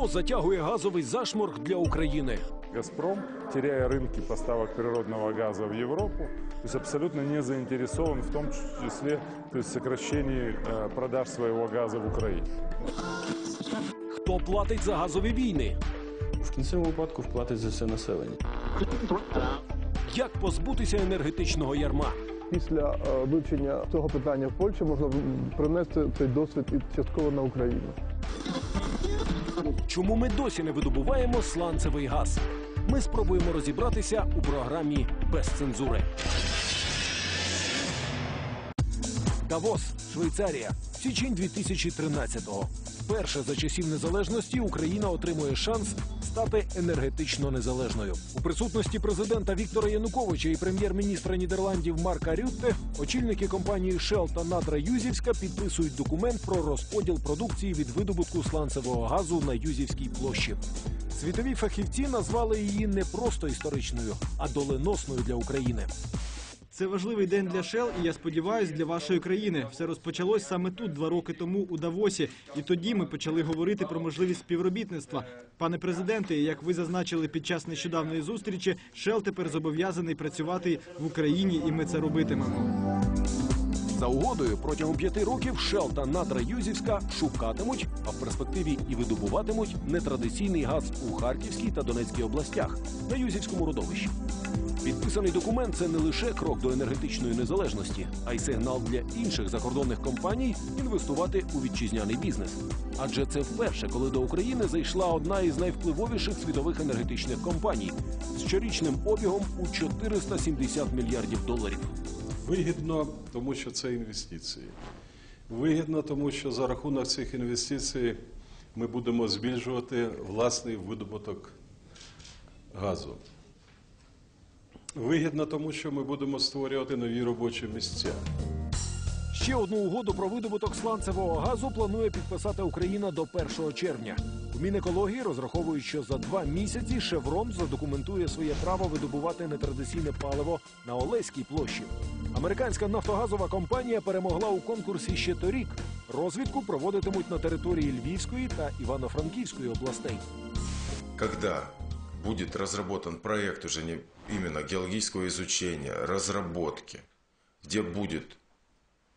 Хто затягує газовий зашморг для України? «Газпром», теряя рынки поставок природного газа в Европу, то есть абсолютно не заинтересован в том числе то есть сокращении э, продаж своего газа в Украине. Хто платить за газові війни? В кінцевому випадку вплатить за все населення. Як позбутися енергетичного ярма? Після е, вивчення цього питання в Польщі можна принести цей досвід і частково на Україну. Чому ми досі не видобуваємо сланцевий газ? Ми спробуємо розібратися у програмі без цензури. Давос, Швейцарія, січень 2013-го. Вперше за часів незалежності Україна отримує шанс стати енергетично незалежною. У присутності президента Віктора Януковича і прем'єр-міністра Нідерландів Марка Рютте очільники компанії Shell та Надра Юзівська підписують документ про розподіл продукції від видобутку сланцевого газу на Юзівській площі. Світові фахівці назвали її не просто історичною, а доленосною для України. Це важливий день для Shell і я сподіваюся, для вашої країни. Все розпочалось саме тут два роки тому у Давосі. І тоді ми почали говорити про можливість співробітництва. Пане президенте, як ви зазначили під час нещодавної зустрічі, Shell тепер зобов'язаний працювати в Україні, і ми це робитимемо. За угодою протягом п'яти років Shell та Надра Юзівська шукатимуть, а в перспективі і видобуватимуть нетрадиційний газ у Харківській та Донецькій областях на Юзівському родовищі. Підписаний документ це не лише крок до енергетичної незалежності, а й сигнал для інших закордонних компаній інвестувати у вітчизняний бізнес. Адже це вперше, коли до України зайшла одна із найвпливовіших світових енергетичних компаній з щорічним обігом у 470 мільярдів доларів. Вигідно, тому що це інвестиції. Вигідно, тому що за рахунок цих інвестицій ми будемо збільшувати власний видобуток газу. Вигідно, тому що ми будемо створювати нові робочі місця. Ще одну угоду про видобуток сланцевого газу планує підписати Україна до 1 червня. У Мінекології розраховують, що за два місяці Шеврон задокументує своє право видобувати нетрадиційне паливо на Олеській площі. Американська нафтогазова компанія перемогла у конкурсі ще торік. Розвідку проводитимуть на території Львівської та Івано-Франківської областей. когда будет разработан проект уже не именно геологического изучения, разработки, где будет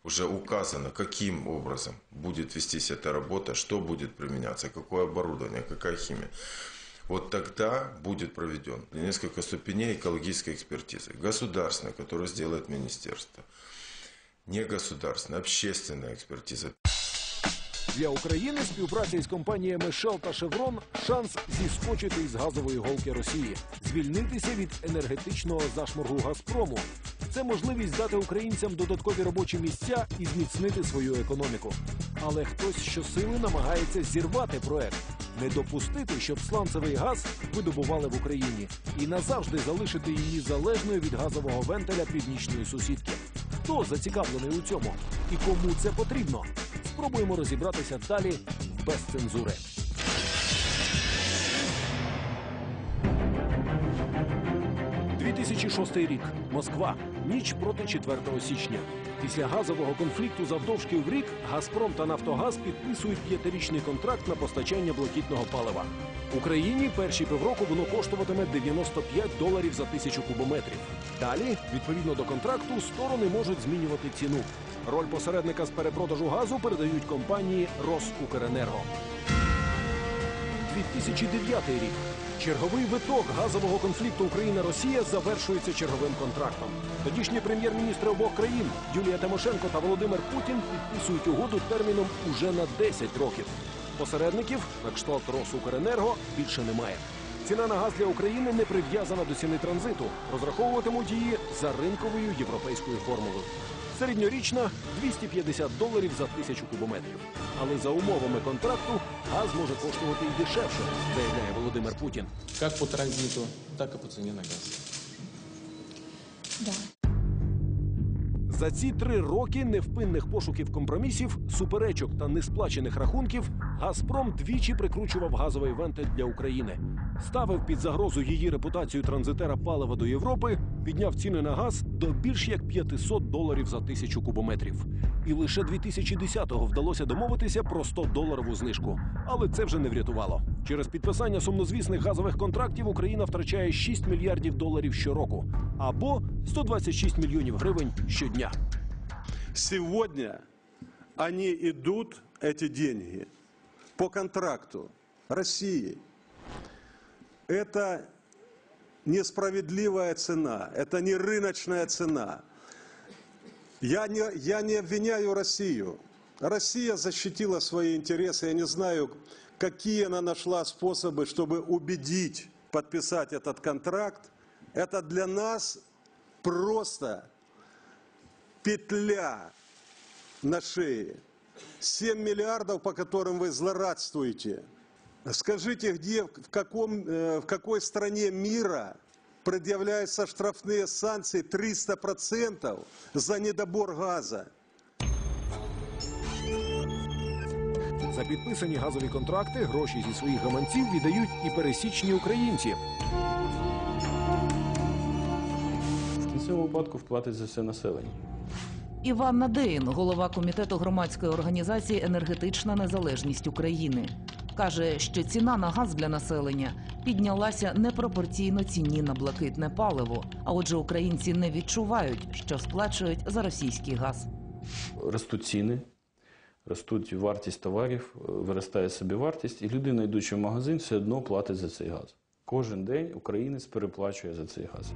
уже указано, каким образом будет вестись эта работа, что будет применяться, какое оборудование, какая химия. Вот тогда будет проведен несколько ступеней экологической экспертизы. Государственная, которую сделает министерство. Негосударственная, общественная экспертиза. Для України співпраця із компаніями Shell та Chevron – шанс зіскочити із газової голки Росії, звільнитися від енергетичного зашморгу Газпрому. Це можливість дати українцям додаткові робочі місця і зміцнити свою економіку. Але хтось щосили намагається зірвати проект, не допустити, щоб сланцевий газ видобували в Україні і назавжди залишити її залежною від газового вентиля північної сусідки. Хто зацікавлений у цьому і кому це потрібно? Спробуємо розібратися далі без цензури. «2006 рік. Москва. Ніч проти 4 січня. Після газового конфлікту завдовжки в рік Газпром та Нафтогаз підписують п'ятирічний контракт на постачання блакитного палива. Україні перші півроку воно коштуватиме 95 доларів за тисячу кубометрів. Далі, відповідно до контракту, сторони можуть змінювати ціну. Роль посередника з перепродажу газу передають компанії Росукренерго. 2009 рік. Черговий виток газового конфлікту Україна-Росія завершується черговим контрактом. Тодішні прем'єр-міністри обох країн Юлія Тимошенко та Володимир Путін підписують угоду терміном уже на 10 років. Посередників на кшталт Росукренерго більше немає. Ціна на газ для України не прив'язана до ціни транзиту. Розраховуватимуть її за ринковою європейською формулою. Середньорічна 250 доларів за тисячу кубометрів. Але за умовами контракту газ може коштувати і дешевше, заявляє Володимир Путін. Як по транзиту, так і по ціні на газ. За ці три роки невпинних пошуків компромісів, суперечок та несплачених рахунків Газпром двічі прикручував газовий вентиль для України, ставив під загрозу її репутацію транзитера палива до Європи, підняв ціни на газ до більш як 500 доларів за тисячу кубометрів. І лише 2010-го вдалося домовитися про 100-доларову знижку. Але це вже не врятувало. Через підписання сумнозвісних газових контрактів Україна втрачає 6 мільярдів доларів щороку або 126 мільйонів гривень щодня. Сегодня они идут, эти деньги, по контракту России. Это несправедливая цена, это не рыночная цена. Я не, я не обвиняю Россию. Россия защитила свои интересы. Я не знаю, какие она нашла способы, чтобы убедить подписать этот контракт. Это для нас просто петля на шее. 7 миллиардов, по которым вы злорадствуете. Скажите, где, в, каком, э, в какой стране мира предъявляются штрафные санкции 300% за недобор газа? За підписані газові контракти гроші зі своїх гаманців віддають і пересічні українці. В кінцевому випадку вплатить за все населення. Іван Надеїн, голова комітету громадської організації Енергетична незалежність України, каже, що ціна на газ для населення піднялася непропорційно ціні на блакитне паливо. А отже, українці не відчувають, що сплачують за російський газ. Ростуть ціни, ростуть вартість товарів, е, виростає собівартість, і людина, йдучи в магазин, все одно платить за цей газ. Кожен день українець переплачує за цей газ.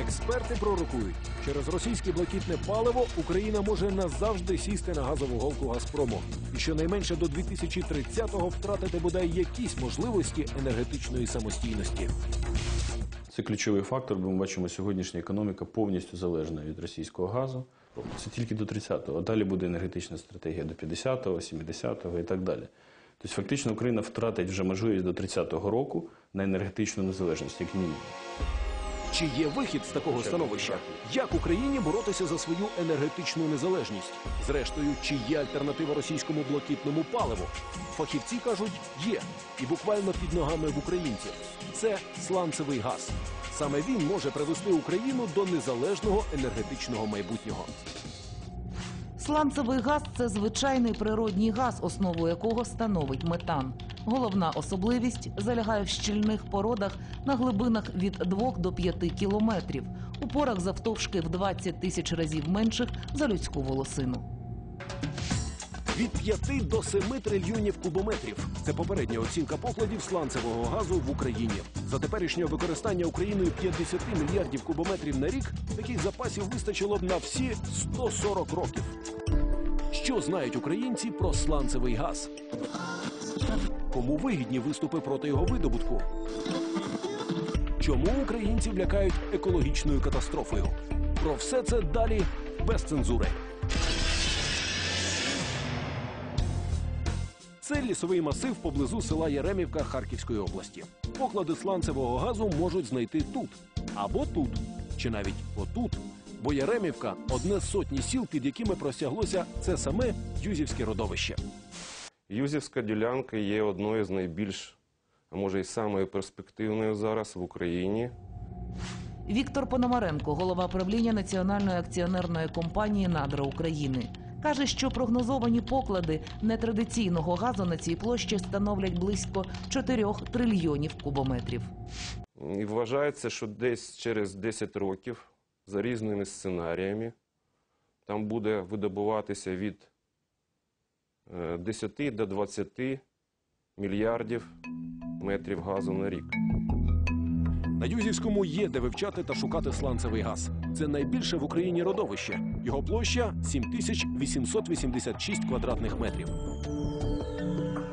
Експерти пророкують, через російське блакитне паливо Україна може назавжди сісти на газову голку Газпрому і щонайменше до 2030-го втратити бодай якісь можливості енергетичної самостійності. Це ключовий фактор, бо ми бачимо, сьогоднішня економіка повністю залежна від російського газу. Це тільки до 30-го. А далі буде енергетична стратегія до 50-го, 70-го і так далі. Тобто, фактично, Україна втратить вже можливість до 30-го року на енергетичну незалежність, як мінімум. Чи є вихід з такого становища? Як Україні боротися за свою енергетичну незалежність? Зрештою, чи є альтернатива російському блакитному паливу? Фахівці кажуть, є, і буквально під ногами в українців. Це сланцевий газ. Саме він може привести Україну до незалежного енергетичного майбутнього. Сланцевий газ це звичайний природній газ, основу якого становить метан. Головна особливість залягає в щільних породах на глибинах від 2 до 5 кілометрів, у порах завтовшки в 20 тисяч разів менших за людську волосину. Від 5 до 7 трильйонів кубометрів. Це попередня оцінка покладів сланцевого газу в Україні. За теперішнього використання Україною 50 мільярдів кубометрів на рік таких запасів вистачило б на всі 140 років. Що знають українці про сланцевий газ? Кому вигідні виступи проти його видобутку? Чому українців лякають екологічною катастрофою? Про все це далі без цензури. Це лісовий масив поблизу села Яремівка Харківської області. Поклади сланцевого газу можуть знайти тут або тут, чи навіть отут. Бо Яремівка одне з сотні сіл, під якими простяглося це саме Юзівське родовище. Юзівська ділянка є одною з найбільш, а може й самою перспективною зараз в Україні. Віктор Пономаренко, голова правління Національної акціонерної компанії Надра України, каже, що прогнозовані поклади нетрадиційного газу на цій площі становлять близько 4 трильйонів кубометрів. І вважається, що десь через 10 років за різними сценаріями там буде видобуватися від 10 до 20 мільярдів метрів газу на рік. На Юзівському є де вивчати та шукати сланцевий газ. Це найбільше в Україні родовище. Його площа 7886 квадратних метрів.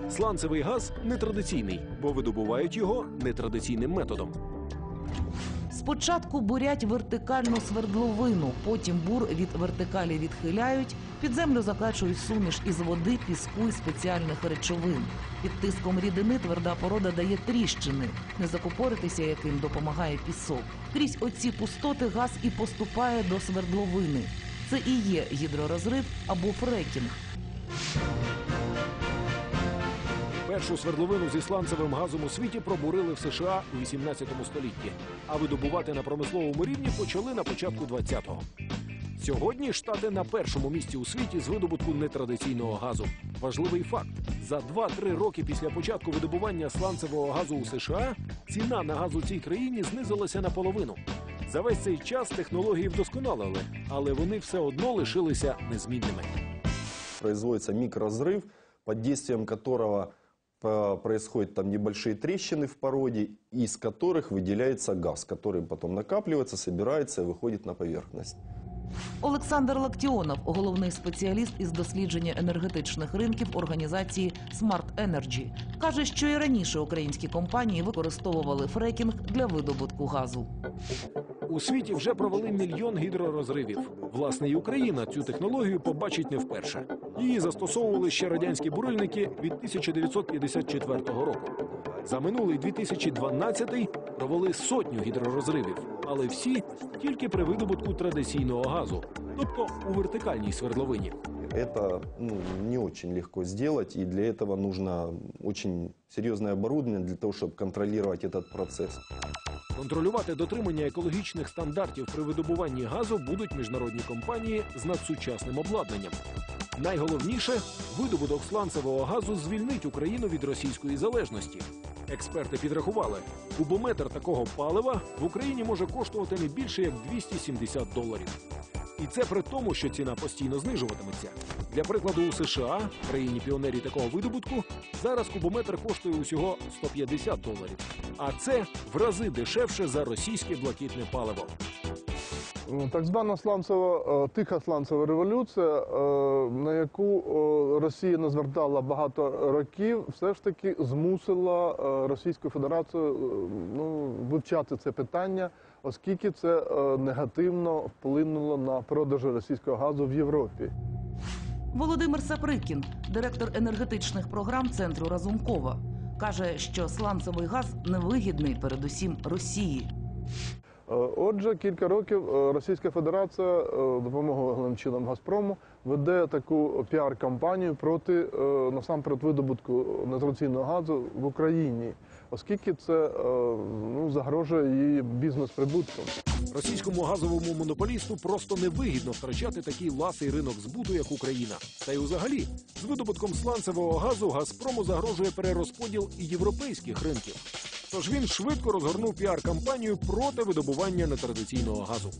Сланцевий газ нетрадиційний, бо видобувають його нетрадиційним методом. Спочатку бурять вертикальну свердловину, потім бур від вертикалі відхиляють, під землю закачують суміш із води, піску і спеціальних речовин. Під тиском рідини тверда порода дає тріщини, не закупоритися яким допомагає пісок. Крізь оці пустоти газ і поступає до свердловини. Це і є гідророзрив або фрекінг. Першу свердловину зі сланцевим газом у світі пробурили в США у 18 столітті, а видобувати на промисловому рівні почали на початку 20-го. Сьогодні штати на першому місці у світі з видобутку нетрадиційного газу. Важливий факт: за 2-3 роки після початку видобування сланцевого газу у США ціна на газ у цій країні знизилася наполовину. За весь цей час технології вдосконалили, але вони все одно лишилися незмінними. производится микроразрыв, под действием которого э, происходят там небольшие трещины в породе, из которых выделяется газ, который потом накапливается, собирается и выходит на поверхность. Олександр Лактіонов, головний спеціаліст із дослідження енергетичних ринків організації Smart Energy, каже, що і раніше українські компанії використовували фрекінг для видобутку газу. У світі вже провели мільйон гідророзривів. Власне, і Україна цю технологію побачить не вперше. Її застосовували ще радянські бурильники від 1954 року. За минулий 2012 провели сотню гідророзривів, але всі тільки при видобутку традиційного газу, тобто у вертикальній свердловині Это ну, не очень легко сделать, и для этого нужно очень серьезное оборудование для того, чтобы контролировать этот процесс. Контролювати дотримання екологічних стандартів при видобуванні газу будуть міжнародні компанії з надсучасним обладнанням. Найголовніше видобуток сланцевого газу звільнить Україну від російської залежності. Експерти підрахували, кубометр такого палива в Україні може коштувати не більше як 270 доларів. І це при тому, що ціна постійно знижуватиметься. Для прикладу, у США, країні піонері такого видобутку, зараз кубометр коштує усього 150 доларів. А це в рази дешевше за російське блакитне паливо. Ну, Так звана сланцева, е, тиха сланцева революція, е, на яку е, Росія не звертала багато років, все ж таки змусила е, Російську Федерацію е, ну, вивчати це питання, оскільки це е, негативно вплинуло на продажі російського газу в Європі. Володимир Саприкін, директор енергетичних програм центру Разумкова, каже, що сланцевий газ невигідний передусім Росії. Е, Отже, кілька років е, Російська Федерація допомогою головним чином Газпрому веде таку піар-кампанію проти насамперед видобутку нетрадиційного газу в Україні, оскільки це е, ну, загрожує її бізнес-прибуткам. Російському газовому монополісту просто невигідно втрачати такий ласий ринок збуту, як Україна. Та й взагалі, з видобутком сланцевого газу Газпрому загрожує перерозподіл і європейських ринків. Тож він швидко розгорнув піар-кампанію проти видобування нетрадиційного газу.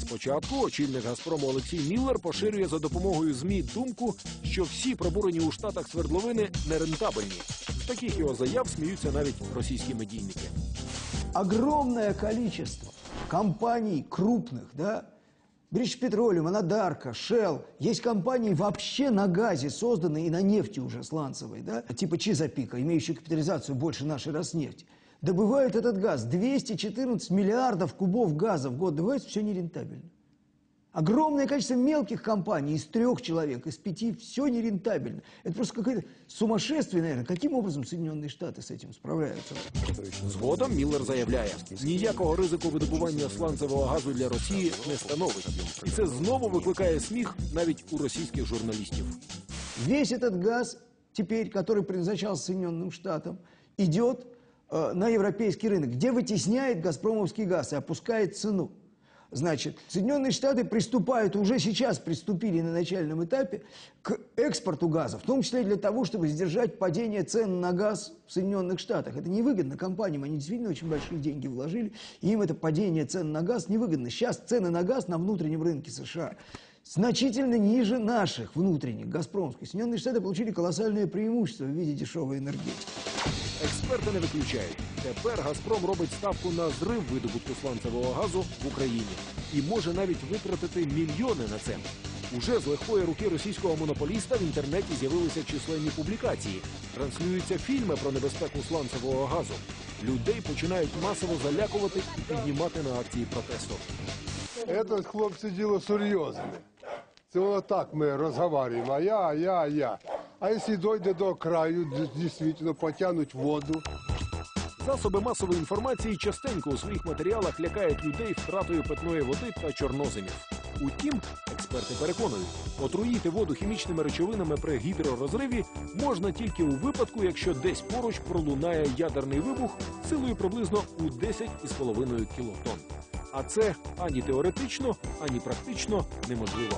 Спочатку очільник Газпрому Олексій Міллер поширює за допомогою ЗМІ думку, що всі пробурені у штатах свердловини нерентабельні. З таких його заяв сміються навіть російські медійники. огромное количество компаний крупных, да, British Petroleum, Анадарка, Shell. Есть компании вообще на газе созданные и на нефти уже сланцевой, да, типа Чизапика, имеющие капитализацию больше нашей Роснефти. Добывают этот газ. 214 миллиардов кубов газа в год добывается, все нерентабельно. Огромное количество мелких компаний, из трех человек, из пяти, все нерентабельно. Это просто какое-то сумасшествие, наверное. Каким образом Соединенные Штаты с этим справляются? Згодом Міллер заявляє, ніякого ризику видобування сланцевого газу для Росії не становить. І це знову викликає сміх навіть у російських журналістів. Весь этот газ теперь, который предназначался Соединенным Штатам, идет э, на европейский рынок, где вытесняет газпромовский газ и опускает цену. Значит, Соединенные Штаты приступают, уже сейчас приступили на начальном этапе к экспорту газа, в том числе для того, чтобы сдержать падение цен на газ в Соединенных Штатах. Это невыгодно компаниям, они действительно очень большие деньги вложили, и им это падение цен на газ невыгодно. Сейчас цены на газ на внутреннем рынке США значительно ниже наших внутренних, газпромских. Соединенные Штаты получили колоссальное преимущество в виде дешевой энергетики. Експерти не виключають. Тепер Газпром робить ставку на зрив видобутку сланцевого газу в Україні і може навіть витратити мільйони на це. Уже з легкої руки російського монополіста в інтернеті з'явилися численні публікації. Транслюються фільми про небезпеку сланцевого газу. Людей починають масово залякувати і піднімати на акції протесту. Це, хлопці, діло серйозне. Це воно так ми розговорюємо, а я, я, а я. А якщо дойде до краю, дійсно потягнуть воду. Засоби масової інформації частенько у своїх матеріалах лякають людей втратою питної води та чорноземів. Утім, експерти переконують, отруїти воду хімічними речовинами при гідророзриві можна тільки у випадку, якщо десь поруч пролунає ядерний вибух силою приблизно у 10,5 кілотон. А це ані теоретично, ані практично неможливо.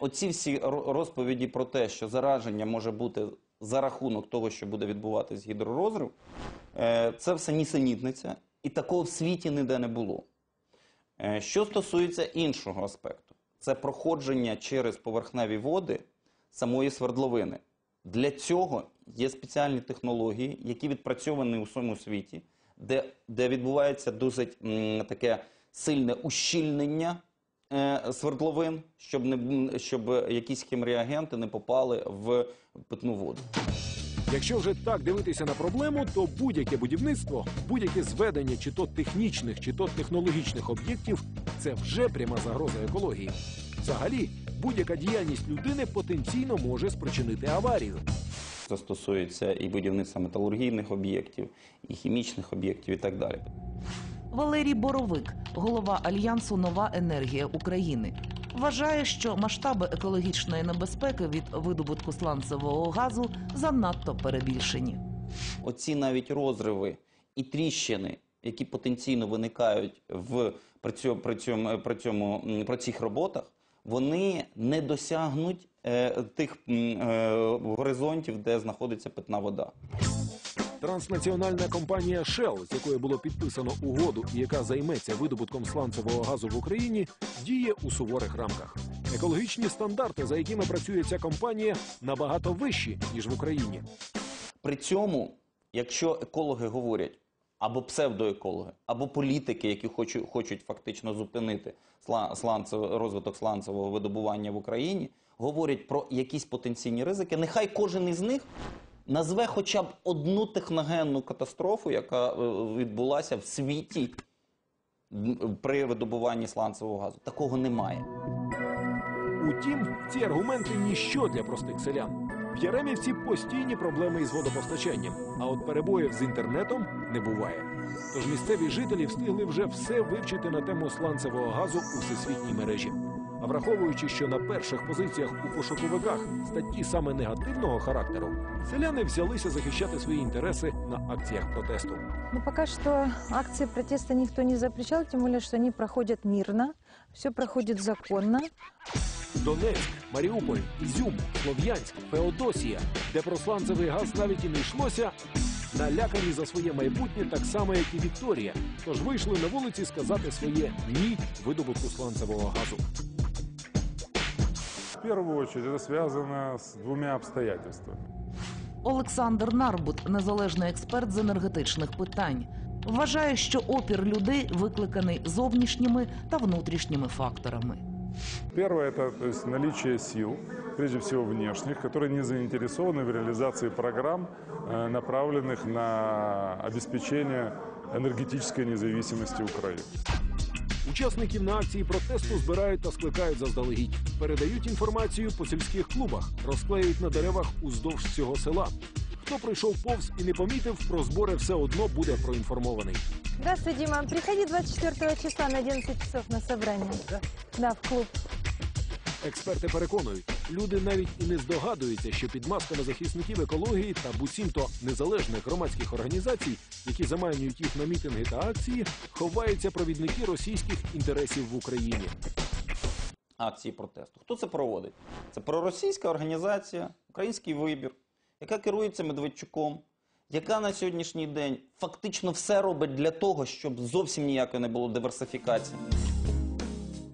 Оці всі розповіді про те, що зараження може бути за рахунок того, що буде відбуватись гідророзрив, е, це все нісенітниця, і такого в світі ніде не було. Е, Що стосується іншого аспекту, це проходження через поверхневі води самої свердловини. Для цього є спеціальні технології, які відпрацьовані у всьому світі, де, де відбувається досить м, таке сильне ущільнення свердловин, щоб, не, щоб якісь хімреагенти не попали в питну воду. Якщо вже так дивитися на проблему, то будь-яке будівництво, будь-яке зведення чи то технічних, чи то технологічних об'єктів це вже пряма загроза екології. Взагалі, будь-яка діяльність людини потенційно може спричинити аварію. Це стосується і будівництва металургійних об'єктів, і хімічних об'єктів, і так далі. Валерій Боровик, голова альянсу Нова енергія України, вважає, що масштаби екологічної небезпеки від видобутку сланцевого газу занадто перебільшені. Оці навіть розриви і тріщини, які потенційно виникають в при цьому, при цьому, при цьому при цих роботах, вони не досягнуть е, тих е, горизонтів, де знаходиться питна вода. Транснаціональна компанія Shell, з якою було підписано угоду і яка займеться видобутком сланцевого газу в Україні, діє у суворих рамках. Екологічні стандарти, за якими працює ця компанія, набагато вищі ніж в Україні. При цьому, якщо екологи говорять, або псевдоекологи, або політики, які хочуть, хочуть фактично зупинити сланцев- розвиток сланцевого видобування в Україні, говорять про якісь потенційні ризики, нехай кожен із них назве хоча б одну техногенну катастрофу, яка е, відбулася в світі при видобуванні сланцевого газу. Такого немає. Утім, ці аргументи ніщо для простих селян. В Яремівці постійні проблеми із водопостачанням, а от перебоїв з інтернетом не буває. Тож місцеві жителі встигли вже все вивчити на тему сланцевого газу у всесвітній мережі. Враховуючи, що на перших позиціях у пошуковиках статті саме негативного характеру, селяни взялися захищати свої інтереси на акціях протесту. Ну, пока что акции протеста никто не запрещал, тем более, что они проходят мирно, все проходит законно. Донецьк, Маріуполь, Ізюм, Слов'янськ, Феодосія, де про сланцевий газ навіть і не йшлося, налякані за своє майбутнє так само, як і Вікторія. Тож вийшли на вулиці сказати своє ні видобутку сланцевого газу В первую очередь это связано с двумя обстоятельствами. Олександр Нарбут, незалежний експерт з енергетичних питань, вважає, що опір людей викликаний зовнішніми та внутрішніми факторами. Первое – это то есть, наличие сил, прежде всего внешних, которые не заинтересованы в реализации программ, э, направленных на обеспечение энергетической независимости Украины. Учасників на акції протесту збирають та скликають заздалегідь. Передають інформацію по сільських клубах, розклеюють на деревах уздовж всього села. Хто пройшов повз і не помітив, про збори все одно буде проінформований. Здравствуй, Дима. Приходи 24 числа на 11 часов на собрание. Да? Да, в клуб. Експерти переконують, люди навіть і не здогадуються, що під масками захисників екології та буцімто незалежних громадських організацій, які заманюють їх на мітинги та акції, ховаються провідники російських інтересів в Україні. акції протесту. Хто це проводить? Це проросійська організація, український вибір, яка керується Медведчуком, яка на сьогоднішній день фактично все робить для того, щоб зовсім ніякої не було диверсифікації.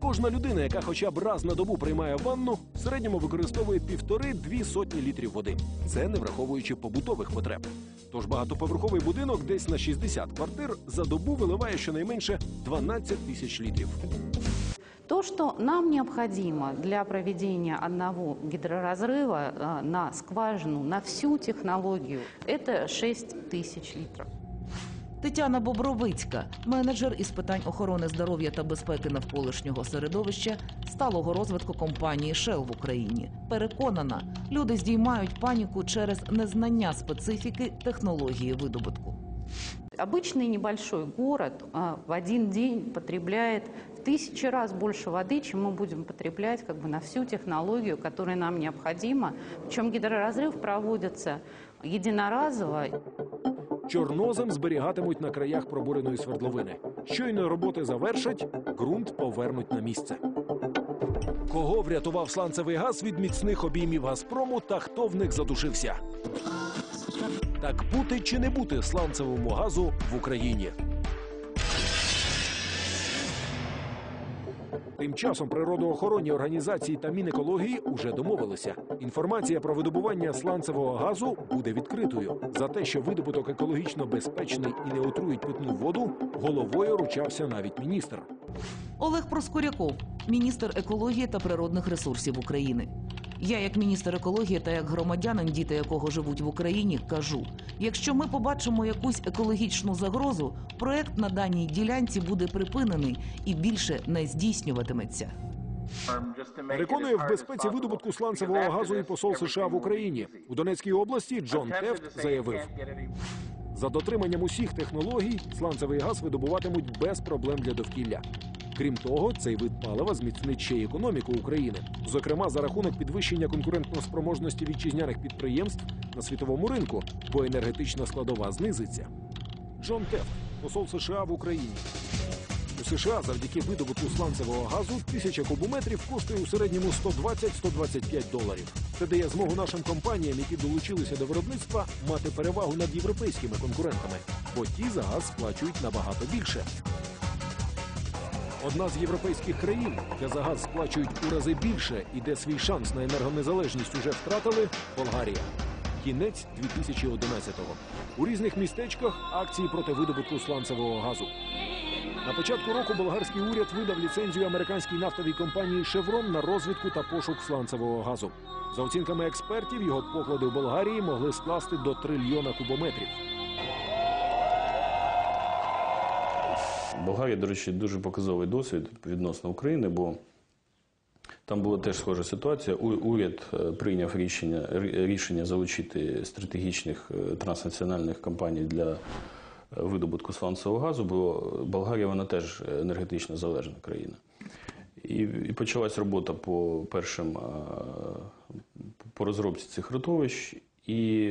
Кожна людина, яка хоча б раз на добу приймає ванну, в середньому використовує півтори-дві сотні літрів води. Це не враховуючи побутових потреб. Тож багатоповерховий будинок десь на 60 квартир за добу виливає щонайменше 12 тисяч літрів. То, что нам необходимо для проведения одного гидроразрыва э, на скважину, на всю технологию, это 6 тысяч литров. Тетяна Бобровицька, менеджер із питань охорони здоров'я та безпеки навколишнього середовища, сталого розвитку компанії Shell в Україні. Переконана, люди здіймають паніку через незнання специфіки технології видобутку. Обычный небольшой город а, в один день потребляет в тысячи раз больше воды, чем мы будем потреблять как бы, на всю технологию, которая нам необходима. Причем гидроразрыв проводится единоразово. Чорнозем зберігатимуть на краях пробуреної свердловини. Щойно роботи завершать, ґрунт повернуть на місце. Кого врятував сланцевий газ від міцних обіймів Газпрому та хто в них задушився? Так бути чи не бути сланцевому газу в Україні? Тим часом природоохоронні організації та Мінекології уже домовилися. Інформація про видобування сланцевого газу буде відкритою. За те, що видобуток екологічно безпечний і не отруїть питну воду, головою ручався навіть міністр. Олег Проскуряков, міністр екології та природних ресурсів України. Я, як міністр екології та як громадянин, діти якого живуть в Україні, кажу: якщо ми побачимо якусь екологічну загрозу, проект на даній ділянці буде припинений і більше не здійснюватиметься. Переконує в безпеці видобутку сланцевого газу і посол США в Україні у Донецькій області Джон Тефт заявив. За дотриманням усіх технологій сланцевий газ видобуватимуть без проблем для довкілля. Крім того, цей вид палива зміцнить ще й економіку України, зокрема за рахунок підвищення конкурентноспроможності вітчизняних підприємств на світовому ринку, бо енергетична складова знизиться. Джон Тефт, посол США в Україні. У США завдяки видобутку сланцевого газу тисяча кубометрів коштує у середньому 120-125 доларів. Це дає змогу нашим компаніям, які долучилися до виробництва, мати перевагу над європейськими конкурентами, бо ті за газ сплачують набагато більше. Одна з європейських країн, де за газ сплачують у рази більше і де свій шанс на енергонезалежність уже втратили Болгарія. Кінець 2011-го. У різних містечках акції проти видобутку сланцевого газу. На початку року болгарський уряд видав ліцензію американській нафтовій компанії Шеврон на розвідку та пошук сланцевого газу. За оцінками експертів, його поклади в Болгарії могли скласти до трильйона кубометрів. Болгарія, до речі, дуже показовий досвід відносно України, бо там була теж схожа ситуація. Уряд е, прийняв рішення, рішення залучити стратегічних е, транснаціональних компаній для е, видобутку сланцевого газу, бо Болгарія вона теж енергетично залежна країна. І, і почалась робота по першим по розробці цих родовищ, і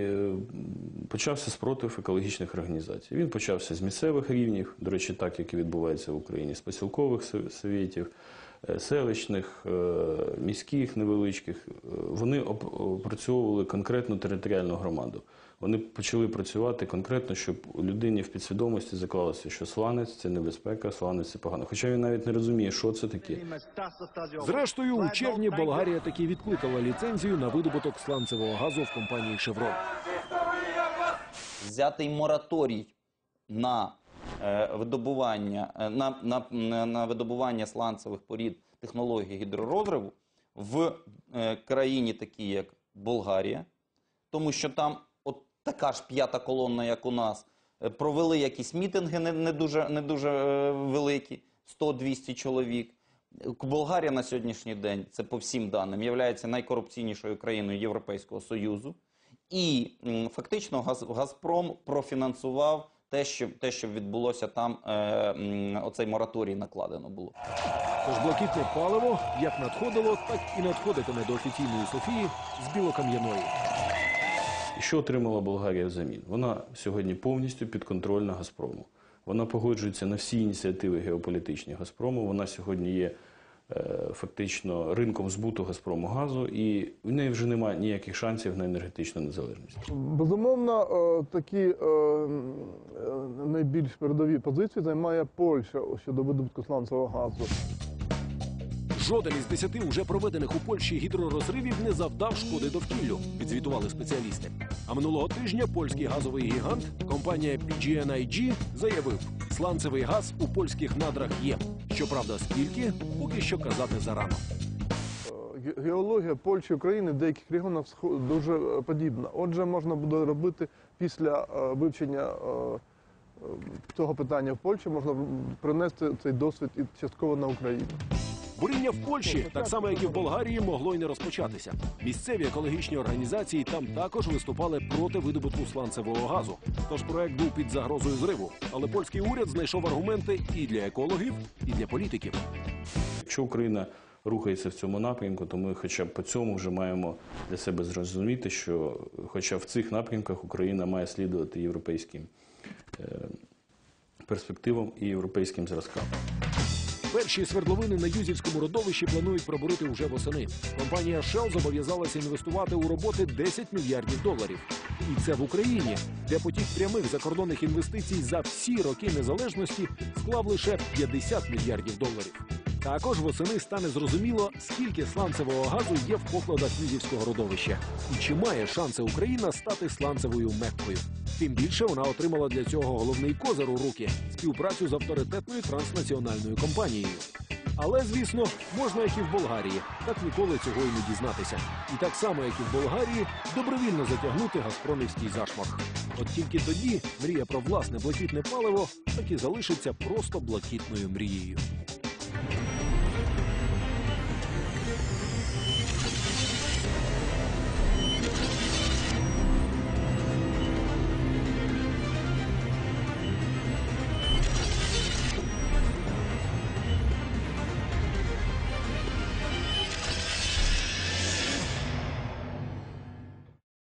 почався спротив екологічних організацій. Він почався з місцевих рівнів, до речі, так як і відбувається в Україні, з посілкових сов- совєтів, е, селищних, е, міських, невеличких. Е, Вони оп- опрацьовували конкретну територіальну громаду. Вони почали працювати конкретно, щоб у людині в підсвідомості заклалося, що сланець це небезпека, сланець це погано. Хоча він навіть не розуміє, що це таке. Зрештою, у червні Болгарія таки відкликала ліцензію на видобуток сланцевого газу в компанії Шеврон. взятий мораторій на е, видобування е, на, на, на, на видобування сланцевих порід технології гідророзриву в е, країні, такій як Болгарія, тому що там така ж п'ята колонна, як у нас, е, провели якісь мітинги не, не дуже, не дуже е, великі, 100-200 чоловік. Болгарія на сьогоднішній день, це по всім даним, є найкорупційнішою країною Європейського Союзу. І фактично Газ, Газпром профінансував те, що, те, що відбулося там, е, оцей мораторій накладено було. Тож блакитне паливо як надходило, так і надходитиме до офіційної Софії з білокам'яної. І що отримала Болгарія взамін? Вона сьогодні повністю підконтрольна Газпрому. Вона погоджується на всі ініціативи геополітичні Газпрому. Вона сьогодні є е, фактично ринком збуту Газпрому газу, і в неї вже немає ніяких шансів на енергетичну незалежність. Безумовно, е, такі е, найбільш передові позиції займає Польща щодо видобутку сланцевого газу. Жоден із десяти уже проведених у Польщі гідророзривів не завдав шкоди довкіллю, підзвітували спеціалісти. А минулого тижня польський газовий гігант, компанія PGNiG, заявив, сланцевий газ у польських надрах є. Щоправда, скільки, поки що казати зарано. Геологія Польщі України в деяких регіонах дуже е, подібна. Отже, можна буде робити після е, вивчення е, е, цього питання в Польщі, можна принести цей досвід і частково на Україну. Буріння в Польщі, так само як і в Болгарії, могло й не розпочатися. Місцеві екологічні організації там також виступали проти видобутку сланцевого газу. Тож проект був під загрозою зриву. Але польський уряд знайшов аргументи і для екологів, і для політиків. Якщо Україна рухається в цьому напрямку, то ми хоча б по цьому вже маємо для себе зрозуміти, що хоча в цих напрямках Україна має слідувати європейським е, перспективам і європейським зразкам. Перші свердловини на Юзівському родовищі планують пробурити уже восени. Компанія Shell зобов'язалася інвестувати у роботи 10 мільярдів доларів. І це в Україні, де потік прямих закордонних інвестицій за всі роки незалежності склав лише 50 мільярдів доларів. Також восени стане зрозуміло, скільки сланцевого газу є в покладах Юзівського родовища, і чи має шанси Україна стати сланцевою меккою. Тим більше вона отримала для цього головний козир у руки співпрацю з авторитетною транснаціональною компанією. Але, звісно, можна, як і в Болгарії, так ніколи цього і не дізнатися. І так само, як і в Болгарії, добровільно затягнути газпромівський зашморг. От тільки тоді мрія про власне блакитне паливо так і залишиться просто блакитною мрією.